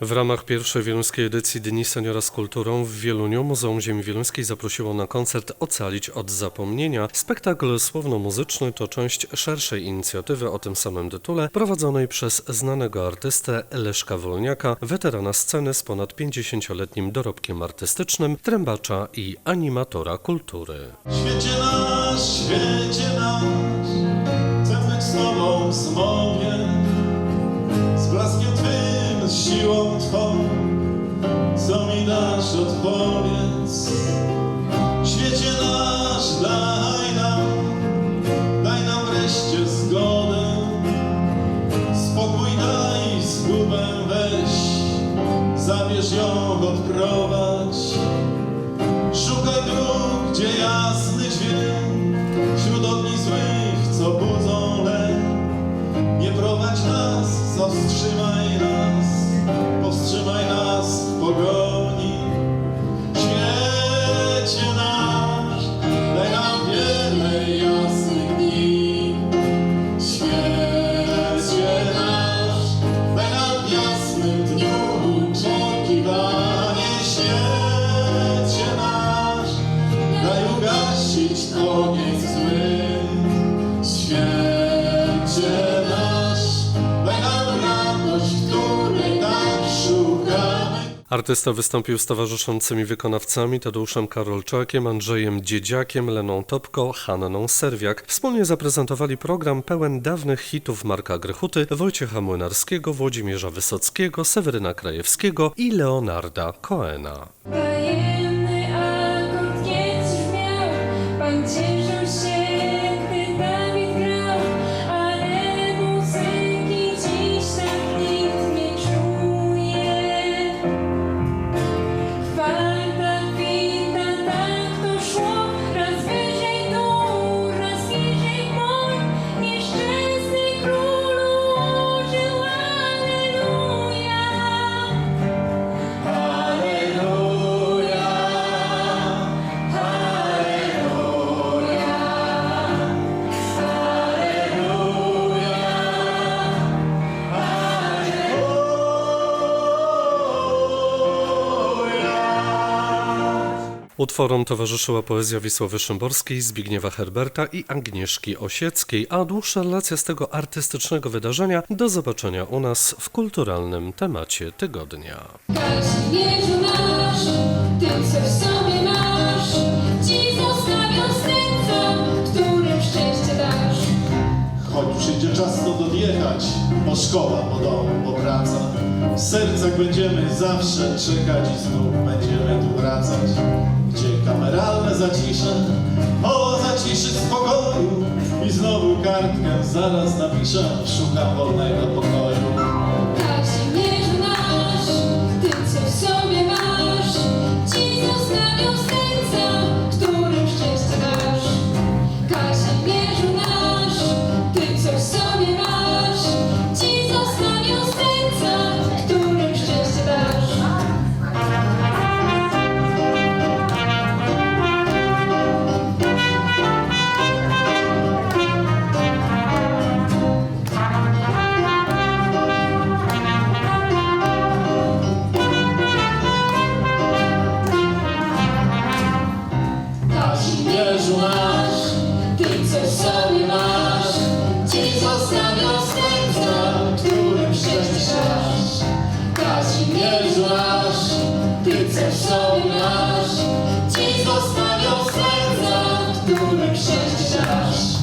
W ramach pierwszej wieluńskiej edycji Dni Seniora z Kulturą w Wieluniu Muzeum Ziemi Wieluńskiej zaprosiło na koncert Ocalić od zapomnienia. Spektakl słowno-muzyczny to część szerszej inicjatywy o tym samym tytule prowadzonej przez znanego artystę Leszka Wolniaka, weterana sceny z ponad 50-letnim dorobkiem artystycznym, trębacza i animatora kultury. Świecie nasz, świecie nasz, chcę być z Tobą zmowie, mi dasz, odpowiedz. Świecie nasz, daj nam, daj nam wreszcie zgodę, spokój daj, zgubę weź, zabierz ją, odprowadź. Szukaj dróg, gdzie jasny dźwięk Wśród ogni złych, co budzą lęk Nie prowadź nas, zatrzymaj nas Powstrzymaj nas w pogoni ugasić ogień zły Świecie nasz, daj nam radość, której tak szukamy Artysta wystąpił z towarzyszącymi wykonawcami Tadeuszem Karolczakiem, Andrzejem Dziedziakiem, Leną Topko, Hanną Serwiak. Wspólnie zaprezentowali program pełen dawnych hitów Marka Grechuty, Wojciecha Młynarskiego, Włodzimierza Wysockiego, Seweryna Krajewskiego i Leonarda Coena. 情书写。Utworom towarzyszyła poezja Wisławy Szymborskiej, Zbigniewa Herberta i Agnieszki Osieckiej, a dłuższa relacja z tego artystycznego wydarzenia do zobaczenia u nas w kulturalnym temacie tygodnia. Kazimierzu nasz, Ty co w sobie masz, Ci zostawią serca, którym szczęście dasz. Choć przyjdzie czas to odjechać, bo szkoła, bo dom, bo praca. W sercach będziemy zawsze czekać i znów będziemy tu wracać. Zacisze, o zaciszy spokoju. I znowu kartkę zaraz napiszę, szukam wolnego pokoju. Kazimierzu nasz, Ty co sobie masz, Ci zostawią serca, którym szczęście dasz. Kazimierzu nasz, Ty co sobie masz, Ci zostawią serca, którym dasz.